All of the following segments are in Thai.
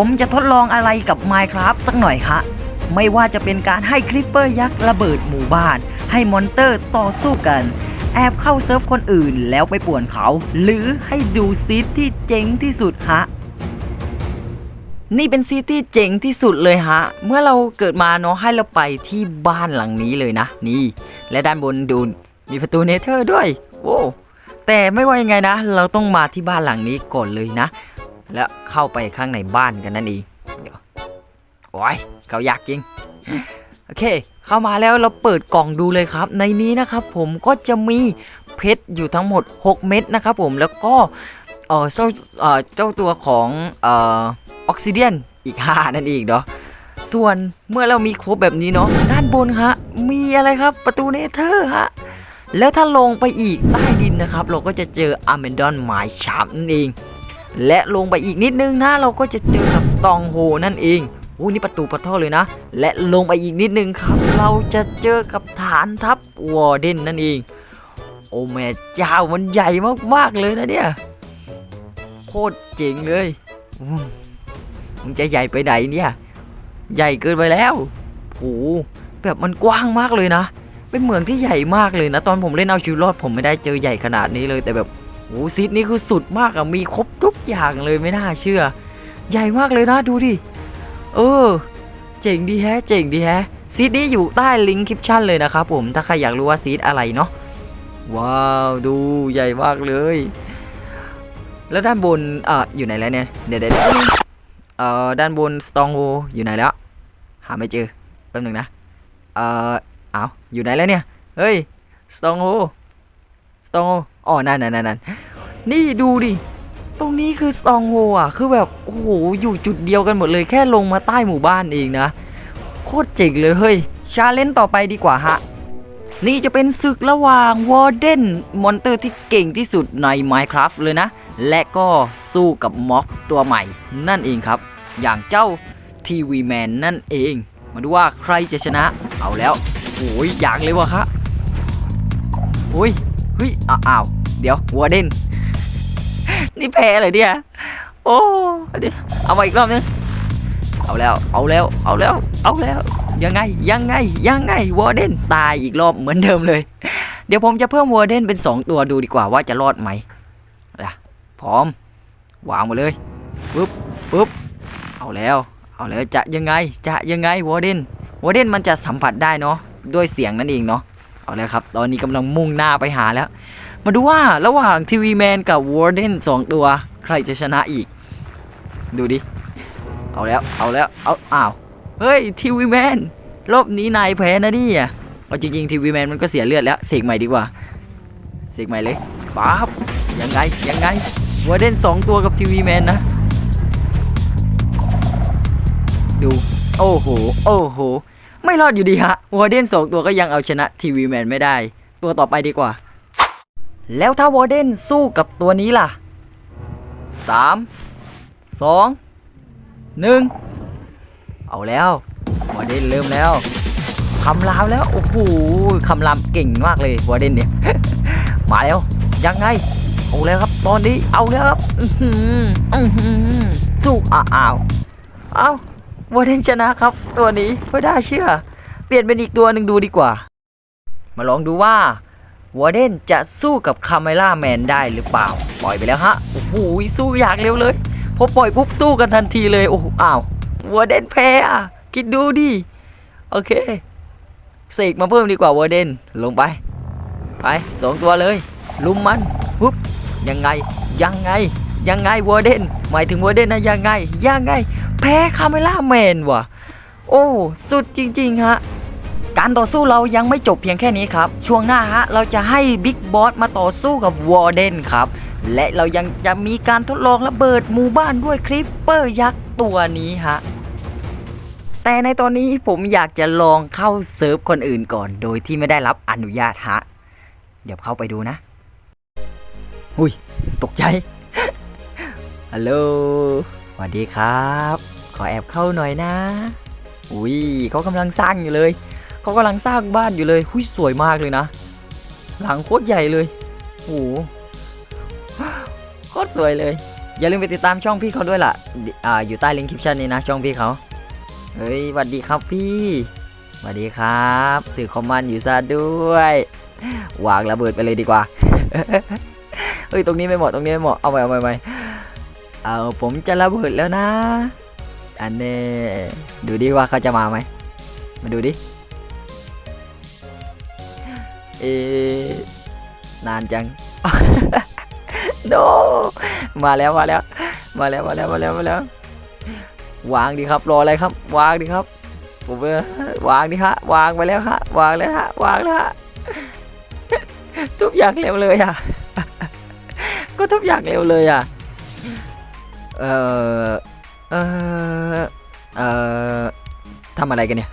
ผมจะทดลองอะไรกับ Minecraft สักหน่อยคะไม่ว่าจะเป็นการให้คลิปเปอร์ยักษ์ระเบิดหมู่บ้าน ให้มอนเตอร์ต่อสู้กัน แอบเข้าเซิร์ฟคนอื่นแล้วไปป่วนเขา หรือให้ดูซีที่เจ๋งที่สุดฮะนี่เป็นซีที่เจ๋งที่สุดเลยฮะ เมื่อเราเกิดมาเนาะให้เราไปที่บ้านหลังนี้เลยนะ นี่ และด้านบนดูมีประตูเนเธอร์ด้วย โว้แต่ไม่ว่ายังไงนะ เราต้องมาที่บ้านหลังนี้ก่อนเลยนะ แล้วเข้าไปข้างในบ้านกันนั่นเองเดี๋ยวโอ้ยเขาอยากจริง โอเค เข้ามาแล้วเราเปิดกล่องดูเลยครับ ในนี้นะครับผมก็จะมีเพชรอยู่ทั้งหมด 6 เม็ดนะครับผมแล้วก็เออเจ้าเออเจ้าตัวของเออออกซิเดียนอีก 5 นั่นเองเนาะส่วนเมื่อเรามีครบแบบนี้เนาะด้านบนฮะมีอะไรครับประตูเนเธอร์ฮะแล้วถ้าลงไปอีกใต้ดินนะครับ เราก็จะเจออ m ม n ดอนไมชาร์ปนั่นเอง และลงไปอีกนิดนึงนะเราก็จะเจอกับสตองโฮนั่นเองโอ้นี่ประตูประท่อเลยนะ และลงไปอีกนิดนึงครับ เราจะเจอกับฐานทัพวอร์เดนนั่นเอง โอ้แม่เจ้ามันใหญ่มากๆเลยนะเนี่ยโคตรเจ๋งเลยมึงจะใหญ่ไปไหนเนี่ย ใหญ่เกินไปแล้วโหแบบมันกว้างมากเลยนะ เป็นเหมืองที่ใหญ่มากเลยนะ ตอนผมเล่นเอาชีวิตรอดผมไม่ได้เจอใหญ่ขนาดนี้เลยแต่แบบ โอ้ซีดนี่คือสุดมากอะมีครบทุกอย่างเลยไม่น่าเชื่อ ใหญ่มากเลยนะดูดิ เออ เจ๋งดีแฮะ เจ๋งดีแฮะซีดนี้อยู่ใต้ลิงก์คลิปชั่นเลยนะครับผมถ้าใครอยากรู้ว่าซีดอะไรเนาะว้าวดูใหญ่มากเลย แล้วด้านบนเอ่ออยู่ไหนแล้วเนี่ยเดี๋ยวเดี๋ยวเดี๋ยวเอ่อด้านบนสตองโฮอยู่ไหนแล้ว หาไม่เจอแป๊บหนึ่งนะเอ่อเอาอยู่ไหนแล้วเนี่ยเฮ้ยสตองโฮ สตองโฮอ๋อนั่นนั่นนั่นนั่นนี่ดูดิ ตรงนี้คือสตองโฮอะ คือแบบโอ้โหอยู่จุดเดียวกันหมดเลยแค่ลงมาใต้หมู่บ้านเองนะ โคตรเจ๋งเลยเฮ้ย ชาเลนจ์ต่อไปดีกว่าฮะ นี่จะเป็นศึกระหว่างวอร์เดนมอนเตอร์ที่เก่งที่สุดใน Minecraft เลยนะ และก็สู้กับม็อบตัวใหม่ นั่นเองครับ อย่างเจ้าทีวีแมนนั่นเอง มาดูว่าใครจะชนะ เอาแล้วโอ้ยอยากเลยวะครับโอ้ย เฮ้ยอ้าวเดี๋ยววอร์เดนนี่แพ้เลยเนี่ยโอ้เดี๋ยวเอามาอีกรอบนึงเอาแล้วเอาแล้วเอาแล้วเอาแล้วยังไงยังไงยังไงวอร์เดนตายอีกรอบเหมือนเดิมเลย เดี๋ยวผมจะเพิ่มวอร์เดนเป็น 2 ตัวดูดีกว่าว่าจะรอดไหมนะพร้อมวางมาเลยปุ๊บปุ๊บเอาแล้วเอาแล้วจะยังไงจะยังไงวอร์เดนวอร์เดนมันจะสัมผัสได้เนาะด้วยเสียงนั่นเองเนาะ เอาแล้วครับ ตอนนี้กำลังมุ่งหน้าไปหาแล้ว มาดูว่าระหว่างทีวีแมนกับวอร์เดนสองตัว ใครจะชนะอีก ดูดิ เอาแล้ว เอาแล้ว เอาอ้าว เฮ้ยทีวีแมนรอบนี้นายแพ้นะนี่อะเอาจริงๆทีวีแมนมันก็เสียเลือดแล้ว เสกใหม่ดีกว่า เสกใหม่เลยป๊าบยังไง ยังไงวอร์เดนสองตัวกับทีวีแมนนะ ดู โอ้โห โอ้โห ไม่รอดอยู่ดีฮะวอร์เดนสองตัวก็ยังเอาชนะทีวีแมนไม่ได้ ตัวต่อไปดีกว่า แล้วถ้าวอร์เดนสู้กับตัวนี้ล่ะสามสองหนึ่งเอาแล้ววอร์เดนเริ่มแล้วคำรามแล้ว โอ้โหคำรามเก่งมากเลยวอร์เดนเนี่ย มาแล้ว ยังไง เอาแล้วครับ ตอนนี้เอาแล้วครับสู้อ้าวอ้าวเอา วอร์เดนชนะครับ ตัวนี้ไม่ได้เชื่อ เปลี่ยนเป็นอีกตัวหนึ่งดูดีกว่า มาลองดูว่าวอร์เดนจะสู้กับคาเมล่าแมนได้หรือเปล่า ปล่อยไปแล้วฮะ โอ้โหสู้อยากเร็วเลยพอปล่อยปุ๊บสู้กันทันทีเลย โอ้โหอ้าววอร์เดนแพ้อะคิดดูดิโอเคเสกมาเพิ่มดีกว่าวอร์เดนลงไป ไปสองตัวเลย ลุมมันปุ๊บยังไงยังไงยังไงวอร์เดนหมายถึงวอร์เดนนะยังไงยังไง แพ้คาเมล่าแมนว่ะ โอ้ สุดจริง ๆ ฮะ การต่อสู้เรายังไม่จบเพียงแค่นี้ครับ ช่วงหน้าฮะ เราจะให้บิ๊กบอสมาต่อสู้กับวอร์เดนครับ และเรายังจะมีการทดลองระเบิดหมู่บ้านด้วยคริปเปอร์ยักษ์ตัวนี้ฮะแต่ในตอนนี้ผมอยากจะลองเข้าเซิร์ฟคนอื่นก่อน โดยที่ไม่ได้รับอนุญาตฮะ เดี๋ยวเข้าไปดูนะ อุ้ย ตกใจ ฮัลโหล สวัสดีครับ ขอแอบเข้าหน่อยนะ อุ้ยเขากำลังสร้างอยู่เลยเขากำลังสร้างบ้านอยู่เลยหุ้ยสวยมากเลยนะ หลังโคตรใหญ่เลยโอ้โหโคตรสวยเลย อย่าลืมไปติดตามช่องพี่เขาด้วยล่ะอ่าอยู่ใต้ลิงก์คลิปชั่นนี้นะ ช่องพี่เขาเฮ้ยสวัสดีครับพี่สวัสดีครับถือคอมมานด์อยู่ซะด้วยวางระเบิดไปเลยดีกว่าเฮ้ยตรงนี้ไม่เหมาะตรงนี้ไม่เหมาะเอาไปเอาไปเอาไป เอาผมจะระเบิดแล้วนะ อันนี้ดูดิว่าเขาจะมาไหม มาดูดิ เอนานจัง โน มาแล้วมาแล้ว มาแล้วมาแล้วมาแล้วมาแล้ว วางดีครับรออะไรครับ วางดีครับ ผมวางดิฮะ วางไปแล้วฮะ วางแล้วฮะ วางแล้วฮะ ทุกอย่างเร็วเลยอะ ก็ทุกอย่างเร็วเลยอะ เออเออเออทำอะไรกันเนี่ย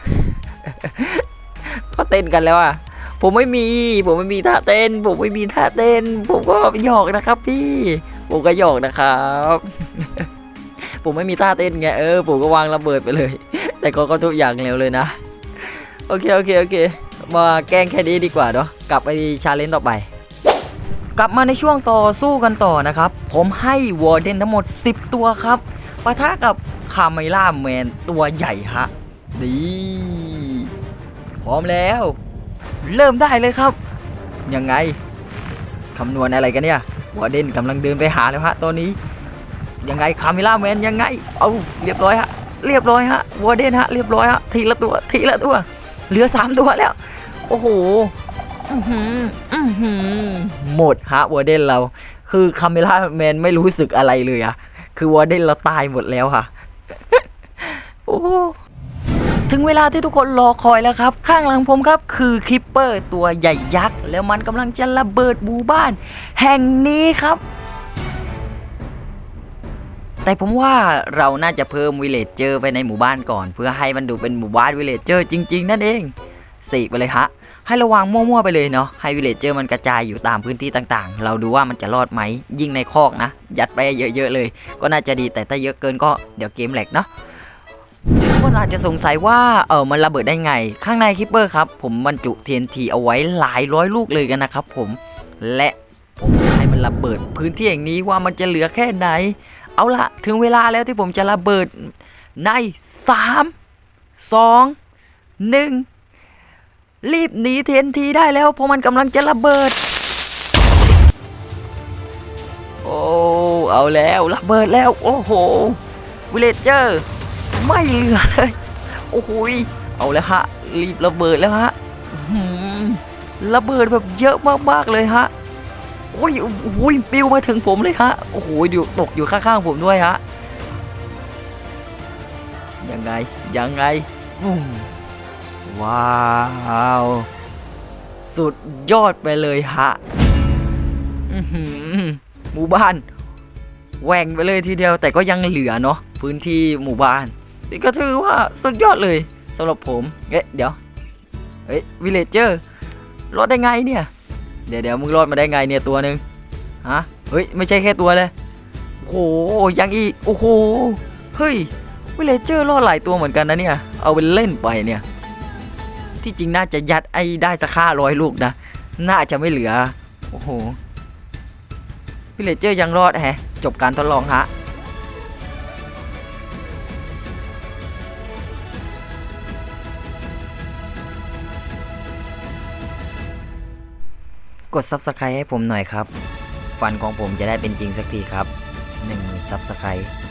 ก็เต้นกันแล้วอะผมไม่มี ผมไม่มีท่าเต้น ผมไม่มีท่าเต้น ผมก็หยอกนะครับ พี่ ผมก็หยอกนะครับ ผมไม่มีท่าเต้นไงเออผมก็วางระเบิดไปเลย แต่ก็ก็ทุกอย่างเร็วเลยนะ โอเคโอเคโอเค มาแกล้งแค่นี้ดีกว่าเนาะกลับไปชาเลนจ์ต่อไป กลับมาในช่วงต่อสู้กันต่อนะครับ ผมให้วอร์เดนทั้งหมด 10 ตัวครับปะทะกับคาเมล่าแมนตัวใหญ่ฮะดีพร้อมแล้ว เริ่มได้เลยครับ ยังไงคำนวณอะไรกันเนี่ยวอร์เดนกำลังเดินไปหาแล้วฮะตอนนี้ ยังไงคาเมล่าแมนยังไง เอาเรียบร้อยฮะเรียบร้อยฮะวอร์เดนฮะเรียบร้อยฮะทีละตัวทีละตัว เหลือ 3 ตัวแล้ว โอ้โห หมดฮะวอร์เดนเรา คือคาเมล่าแมนไม่รู้สึกอะไรเลยอะคือวอร์เดนเราตายหมดแล้วค่ะ โอ้ถึงเวลาที่ทุกคนรอคอยแล้วครับ ข้างหลังผมครับคือคิปเปอร์ตัวใหญ่ยักษ์ แล้วมันกำลังจะระเบิดหมู่บ้าน แห่งนี้ครับ แต่ผมว่าเราน่าจะเพิ่มวิเลจเจอร์ไปในหมู่บ้านก่อน เพื่อให้มันดูเป็นหมู่บ้านวิเลจเจอร์จริง ๆ นั่นเอง สี่ไปเลยฮะให้ระวังมั่วๆไปเลยเนาะให้วิเลจเจอร์มันกระจายอยู่ตามพื้นที่ต่างๆ เราดูว่ามันจะรอดไหมยิ่งในคอกนะ ยัดไปเยอะๆเลย ก็น่าจะดีแต่ถ้าเยอะเกินก็เดี๋ยวเกมแหลกเนาะทุกคนอาจจะสงสัยว่าเออมันระเบิดได้ไง ข้างในคิปเปอร์ครับ ผมบรรจุ TNT เอาไว้หลายร้อยลูกเลยกันนะครับผมและผมจะให้มันระเบิดพื้นที่อย่างนี้ว่ามันจะเหลือแค่ไหน เอาละถึงเวลาแล้วที่ผมจะระเบิดใน 3 2 1 รีบหนีเทนทีได้แล้วเพราะมันกำลังจะระเบิด โอ้เอาแล้วระเบิดแล้ว โอ้โหวิเลเจอร์ ไม่เหลือเลยโอ้โหยเอาแล้วฮะ รีบระเบิดแล้วฮะระเบิดแบบเยอะมากๆเลยฮะโอ้ยโอ้ยปิวมาถึงผมเลยฮะโอ้โหอยู่ตกอยู่ข้างๆผมด้วยฮะยังไงยังไงปุ้ม ว้าว สุดยอดไปเลยฮะหมู่บ้านแหว่งไปเลยทีเดียวแต่ก็ยังเหลือเนาะพื้นที่หมู่บ้านนี่ก็ถือว่าสุดยอดเลยสำหรับผม เอ๊ะเดี๋ยวเฮ้ยวิลเลจเจอร์รอดได้ไงเนี่ย เดี๋ยวเดี๋ยวมึงรอดมาได้ไงเนี่ยตัวหนึ่งฮะเฮ้ยไม่ใช่แค่ตัวเลยโอ้โหยังอีกโอ้โหเฮ้ยวิลเลเจอร์รอดหลายตัวเหมือนกันนะเนี่ย เอาไปเล่นไปเนี่ย ที่จริงน่าจะยัดไอ้ได้สักห้าร้อยลูกนะ น่าจะไม่เหลือ โอ้โหวิลเลเจอร์ยังรอดแฮะ จบการทดลองฮะกด Subscribe ให้ผมหน่อยครับฟันของผมจะได้เป็นจริงสักทีครับ1 0 0 0 0 Subscribe